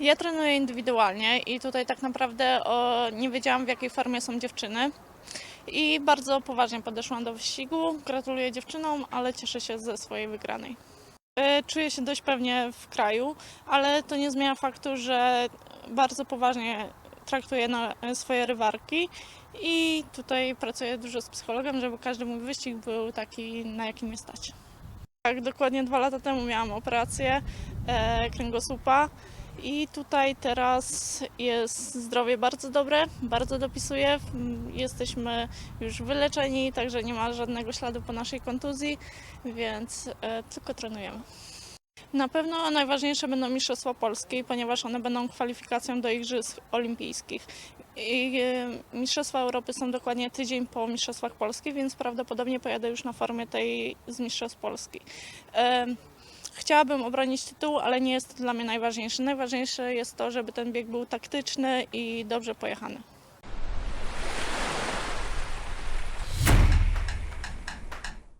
Ja trenuję indywidualnie i tutaj tak naprawdę o, nie wiedziałam w jakiej formie są dziewczyny. I bardzo poważnie podeszłam do wyścigu. Gratuluję dziewczynom, ale cieszę się ze swojej wygranej. E, Czuję się dość pewnie w kraju, ale to nie zmienia faktu, że bardzo poważnie traktuję swoje rywarki i tutaj pracuję dużo z psychologiem, żeby każdy mój wyścig był taki, na jakim mnie stać. Tak, dokładnie dwa lata temu miałam operację e, kręgosłupa i tutaj teraz jest zdrowie bardzo dobre, bardzo dopisuje. Jesteśmy już wyleczeni, także nie ma żadnego śladu po naszej kontuzji, więc e, tylko trenujemy. Na pewno najważniejsze będą Mistrzostwa Polskie, ponieważ one będą kwalifikacją do Igrzysk Olimpijskich. I e, Mistrzostwa Europy są dokładnie tydzień po Mistrzostwach Polskich, więc prawdopodobnie pojadę już na formie tej z Mistrzostw Polski. Chciałabym obronić tytuł, ale nie jest to dla mnie najważniejsze. Najważniejsze jest to, żeby ten bieg był taktyczny i dobrze pojechany.